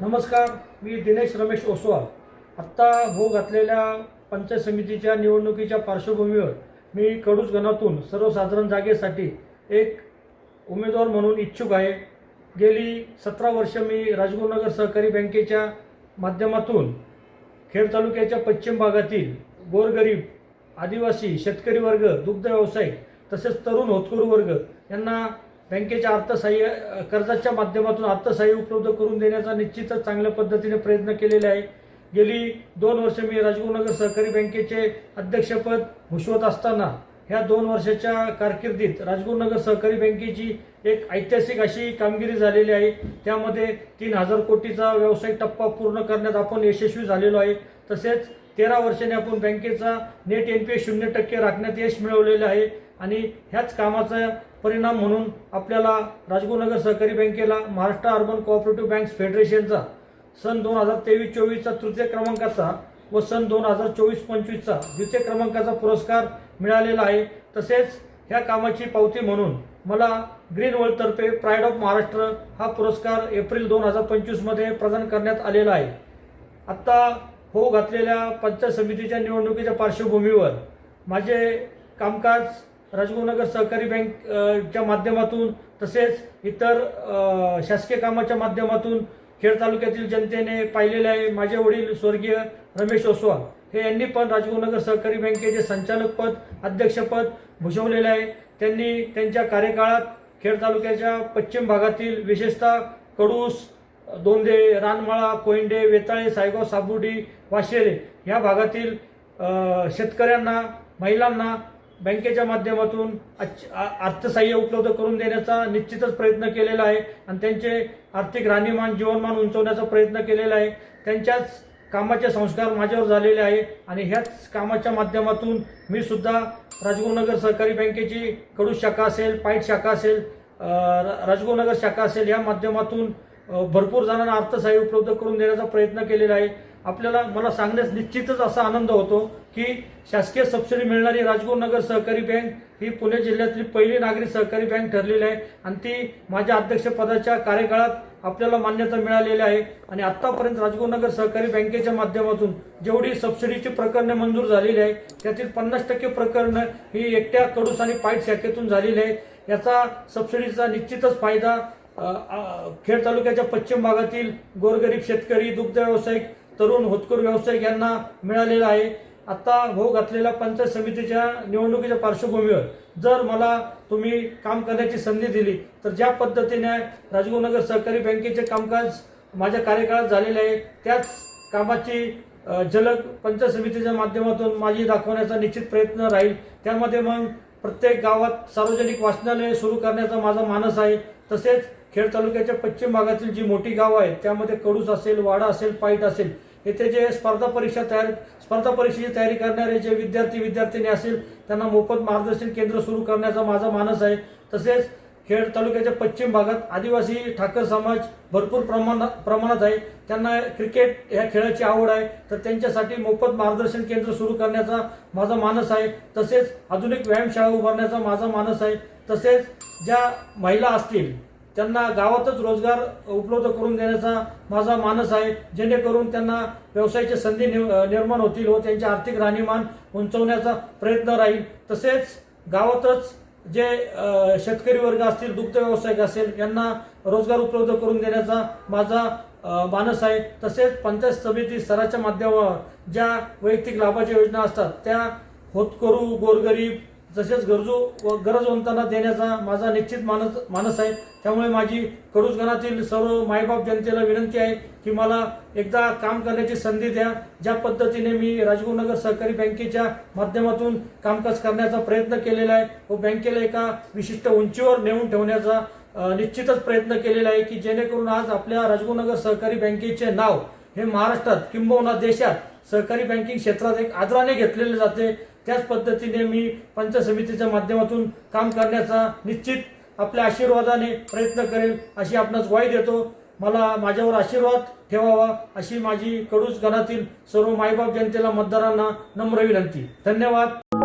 नमस्कार मी दिनेश रमेश ओसवाल. आत्ता हो घातलेल्या पंचायत समितीच्या निवडणुकीच्या पार्श्वभूमीवर मी कडूस गणातून सर्वसाधारण जागेसाठी एक उमेदवार म्हणून इच्छुक आहे. गेली सतरा वर्ष मी राजगुरुनगर सहकारी बँकेच्या माध्यमातून खेड तालुक्याच्या पश्चिम भागातील गोरगरीब आदिवासी शेतकरी वर्ग दुग्ध व्यावसायिक तसेच तरुण होतकरू वर्ग यांना बँकेच्या अर्थसहाय्य कर्जाच्या माध्यमातून अर्थसहाय्य उपलब्ध करून देण्याचा निश्चितच चांगल्या पद्धतीने प्रयत्न केलेले आहे. गेली दोन वर्ष मी राजगुरुनगर सहकारी बँकेचे अध्यक्षपद भूषवत असताना ह्या दोन वर्षाच्या कारकिर्दीत राजगुरुनगर सहकारी बँकेची एक ऐतिहासिक अशी कामगिरी झालेली आहे. त्यामध्ये तीन हजार कोटीचा व्यावसायिक टप्पा पूर्ण करण्यात आपण यशस्वी झालेलो आहे. तसेच तेरा वर्षांनी आपण बँकेचा नेट एन पी ए शून्य टक्के राखण्यात यश मिळवलेलं आहे. आणि ह्याच कामाचं परिणाम म्हणून आपल्याला राजगुरुनगर सहकारी बँकेला महाराष्ट्र अर्बन कोऑपरेटिव्ह बँक्स फेडरेशनचा सन दोन हजार तेवीस चोवीसचा तृतीय क्रमांकाचा व सन दोन हजार चोवीस पंचवीसचा द्वितीय क्रमांकाचा पुरस्कार मिळालेला आहे. तसेच ह्या कामाची पावती म्हणून मला ग्रीन वर्ल्डतर्फे प्राईड ऑफ महाराष्ट्र हा पुरस्कार एप्रिल दोन हजार पंचवीसमध्ये प्रदान करण्यात आलेला आहे. आत्ता हो घातलेल्या पंचायत समितीच्या निवडणुकीच्या पार्श्वभूमीवर माझे कामकाज राजगुरुनगर सहकारी बँक च्या माध्यमातून तसेच इतर शासकीय कामाच्या माध्यमातून खेड तालुक्यातील जनतेने पाहिलेले आहे. माझे वडील स्वर्गीय रमेश ओसवाल हे यांनी पण राजगुरुनगर सहकारी बँकेचे संचालकपद अध्यक्षपद भूषवलेले आहे. त्यांनी त्यांच्या कार्यकाळात खेड तालुक्याच्या पश्चिम भागातील विशेषतः कडूस दोंदे रानमाळा कोयंडे वेताळे सायगाव साबुर्डी वाशेरे या भागातील शेतकऱ्यांना महिलांना बँकेच्या माध्यमातून अर्थसहाय्य उपलब्ध करून देण्याचा निश्चितच प्रयत्न केलेला आहे आणि त्यांचे आर्थिक राहणीमान जीवनमान उंचवण्याचा प्रयत्न केलेला आहे. त्यांच्याच कामाचे संस्कार माझ्यावर झालेले आहे आणि ह्याच कामाच्या माध्यमातून मी सुद्धा राजगुरुनगर सहकारी बँकेची कडू शाखा असेल पाईट शाखा असेल रा- राजगुरुनगर शाखा असेल या माध्यमातून भरपूर जणांना अर्थसहाय्य उपलब्ध करून देण्याचा प्रयत्न केलेला आहे. आपल्याला मला सांगण्यास निश्चितच असा आनंद होतो की शासकीय सबसिडी मिळणारी नगर सहकारी बँक ही पुणे जिल्ह्यातली पहिली नागरी सहकारी बँक ठरलेली आहे. आणि ती माझ्या अध्यक्षपदाच्या कार्यकाळात आपल्याला मान्यता मिळालेली आहे. आणि आतापर्यंत नगर सहकारी बँकेच्या माध्यमातून जेवढी सबसिडीची प्रकरणे मंजूर झालेली आहे त्यातील पन्नास टक्के प्रकरणं ही एकट्या कडूस आणि पाईट शाखेतून झालेली आहे. याचा सबसिडीचा निश्चितच फायदा खेड तालुक्याच्या पश्चिम भागातील गोरगरीब शेतकरी दुग्ध व्यावसायिक तरुण होतकरू व्यावसायिक यांना मिळालेला आहे. आता भाऊ घातलेल्या पंचायत समितीच्या निवडणुकीच्या पार्श्वभूमीवर जर मला तुम्ही काम करण्याची संधी दिली तर ज्या पद्धतीने राजगुरुनगर सहकारी बँकेचे कामकाज माझ्या कार्यकाळात झालेले आहे त्याच कामाची झलक पंचायत समितीच्या माध्यमातून माझी दाखवण्याचा निश्चित प्रयत्न राहील. त्यामध्ये मग प्रत्येक गावात सार्वजनिक वाचनालय सुरू करण्याचा माझा मानस आहे. तसेच खेड तालुक्याच्या पश्चिम भागातील जी मोठी गावं आहेत त्यामध्ये कडूस असेल वाडा असेल पाईट असेल येथे जे स्पर्धा परीक्षा तयार स्पर्धा परीक्षेची तयारी करणारे जे विद्यार्थी विद्यार्थिनी असतील त्यांना मोफत मार्गदर्शन केंद्र सुरू करण्याचा माझा मानस आहे. तसेच खेड तालुक्याच्या पश्चिम भागात आदिवासी ठाकर समाज भरपूर प्रमाणात प्रमाणात आहे. त्यांना क्रिकेट ह्या खेळाची आवड आहे. तर त्यांच्यासाठी मोफत मार्गदर्शन केंद्र सुरू करण्याचा माझा मानस आहे. तसेच आधुनिक व्यायामशाळा उभारण्याचा माझा मानस आहे. तसेच ज्या महिला असतील त्यांना गावातच रोजगार उपलब्ध करून देण्याचा माझा मानस आहे. जेणेकरून त्यांना व्यवसायाची संधी नि- निर्माण होतील व त्यांचे आर्थिक राहणीमान उंचवण्याचा प्रयत्न राहील. तसेच गावातच जे शेतकरी वर्ग असतील दुग्ध व्यावसायिक असेल यांना रोजगार उपलब्ध करून देण्याचा माझा मानस आहे. तसेच पंचायत समिती स्तराच्या माध्यमावर ज्या वैयक्तिक लाभाच्या योजना असतात त्या होतकरू गोरगरीब तसेच गरजू व गरजवंतांना देण्याचा माझा निश्चित मानस मानस आहे. त्यामुळे माझी कडूसगणातील सर्व मायबाप जनतेला विनंती आहे की मला एकदा काम करण्याची संधी द्या. ज्या पद्धतीने मी राजगुरुनगर सहकारी बँकेच्या माध्यमातून कामकाज करण्याचा प्रयत्न केलेला आहे व बँकेला एका विशिष्ट उंचीवर नेऊन ठेवण्याचा निश्चितच प्रयत्न केलेला आहे की जेणेकरून आज आपल्या राजगुरुनगर सहकारी बँकेचे नाव हे महाराष्ट्रात किंबहुना देशात सहकारी बँकिंग क्षेत्रात एक आदराने घेतलेले जाते. त्याच पद्धतीने मी पंच समितीच्या माध्यमातून काम करण्याचा निश्चित आपल्या आशीर्वादाने प्रयत्न करेल अशी आपणास ग्वाही देतो. मला माझ्यावर आशीर्वाद ठेवावा अशी माझी कडूस गणातील सर्व मायबाप जनतेला मतदारांना नम्र विनंती. धन्यवाद.